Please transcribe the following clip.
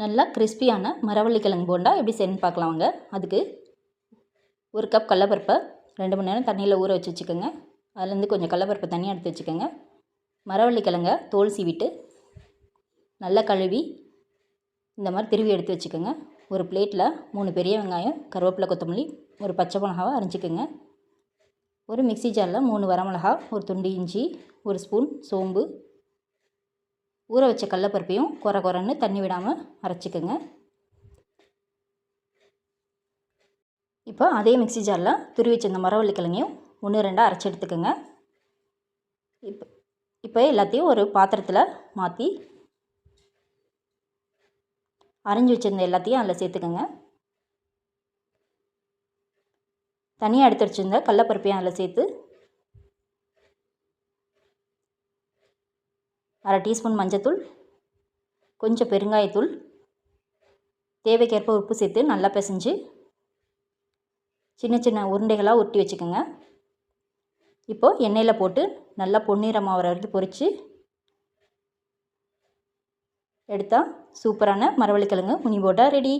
நல்லா கிறிஸ்பியான மரவள்ளி கிழங்கு போண்டா எப்படி செய்யணும்னு பார்க்கலாம் வாங்க. அதுக்கு ஒரு கப் கடலப்பருப்பை ரெண்டு மணி நேரம் தண்ணியில் ஊற வச்சு வச்சுக்கோங்க. அதுலேருந்து கொஞ்சம் கடலப்பருப்பை தனியாக எடுத்து வச்சுக்கோங்க. மரவள்ளி கிழங்க தோல் சீவிட்டு நல்லா கழுவி இந்த மாதிரி திருவி எடுத்து வச்சுக்கோங்க. ஒரு பிளேட்டில் மூணு பெரிய வெங்காயம் கருவேப்பிலை கொத்தமல்லி ஒரு பச்சை மிளகாவை அரைஞ்சிக்கோங்க ஒரு மிக்ஸி ஜாரில் மூணு வரமிளகா ஒரு துண்டு இஞ்சி ஒரு ஸ்பூன் சோம்பு ஊற வச்ச கடலப்பருப்பையும் குறை குறைன்னு தண்ணி விடாமல் அரைச்சிக்கோங்க. இப்போ அதே மிக்ஸி ஜாரில் துருவி வச்சிருந்த மரவள்ளி கிழங்கையும் ஒன்று ரெண்டாக அரைச்சி எடுத்துக்கோங்க. இப்போ இப்போ எல்லாத்தையும் ஒரு பாத்திரத்தில் மாற்றி அரைஞ்சி வச்சுருந்த எல்லாத்தையும் அதில் சேர்த்துக்கோங்க. தனியாக எடுத்து வச்சுருந்த கடலப்பருப்பையும் அதில் சேர்த்து அரை டீஸ்பூன் மஞ்சத்தூள் கொஞ்சம் பெருங்காயத்தூள் தேவைக்கேற்ப உப்பு சேர்த்து நல்லா பிசைஞ்சு சின்ன சின்ன உருண்டைகளாக உருட்டி வச்சுக்கோங்க. இப்போது எண்ணெயில் போட்டு நல்லா பொன்னிறமாக வர வரைக்கும் பொரித்து எடுத்தால் சூப்பரான மரவள்ளிக்கிழங்கு முனி போட்டா ரெடி.